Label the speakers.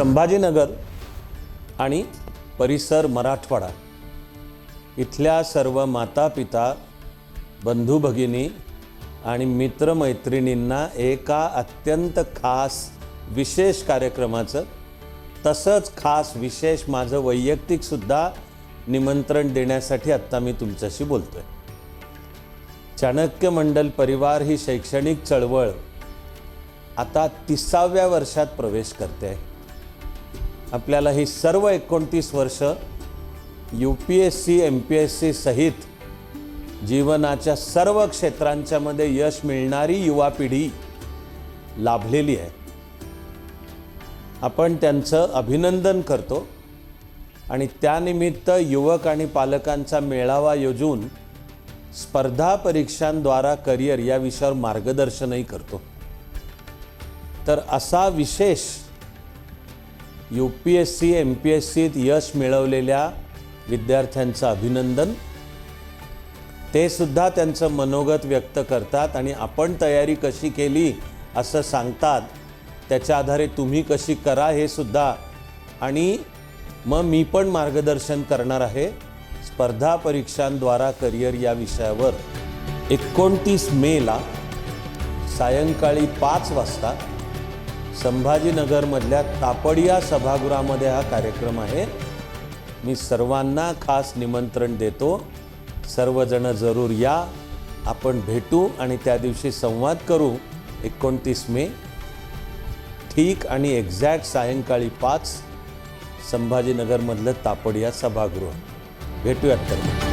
Speaker 1: संभाजीनगर आणि परिसर मराठवाडा. इथल्या सर्व माता पिता बंधू भगिनी आणि मित्रमैत्रिणींना एका अत्यंत खास विशेष कार्यक्रमाचं तसंच खास विशेष माझं वैयक्तिकसुद्धा निमंत्रण देण्यासाठी आत्ता मी तुमच्याशी बोलतो आहे चाणक्य मंडल परिवार ही शैक्षणिक चळवळ आता तिसाव्या वर्षात प्रवेश करते आहे. आपल्याला ही सर्व एकोणतीस वर्ष U P S C M P S C सहित जीवनाच्या सर्व क्षेत्रांच्यामध्ये यश मिळणारी युवा पिढी लाभलेली आहे. आपण त्यांचं अभिनंदन करतो आणि त्यानिमित्त युवक आणि पालकांचा मेळावा योजून स्पर्धा परीक्षांद्वारा करिअर या विषयावर मार्गदर्शनही करतो. तर असा विशेष U P S C M P S सीत यश मिळवलेल्या विद्यार्थ्यांचं अभिनंदन. ते सुद्धा त्यांचं मनोगत व्यक्त करतात आणि आपण तयारी कशी केली असं सांगतात. त्याच्या आधारे तुम्ही कशी करा हे सुद्धा. आणि मग मी पण मार्गदर्शन करणार आहे स्पर्धा परीक्षांद्वारा करिअर या विषयावर. एकोणतीस मेला सायंकाळी पाच वाजता. संभाजीनगरमधल्या तापडिया सभागृहामध्ये हा कार्यक्रम आहे. मी सर्वांना खास निमंत्रण देतो. सर्वजण जरूर या. आपण भेटू आणि त्या दिवशी संवाद करू. एकोणतीस मे. ठीक आणि एक्झॅक्ट सायंकाळी पाच. संभाजीनगरमधलं तापडिया सभागृह. भेटूयात तर.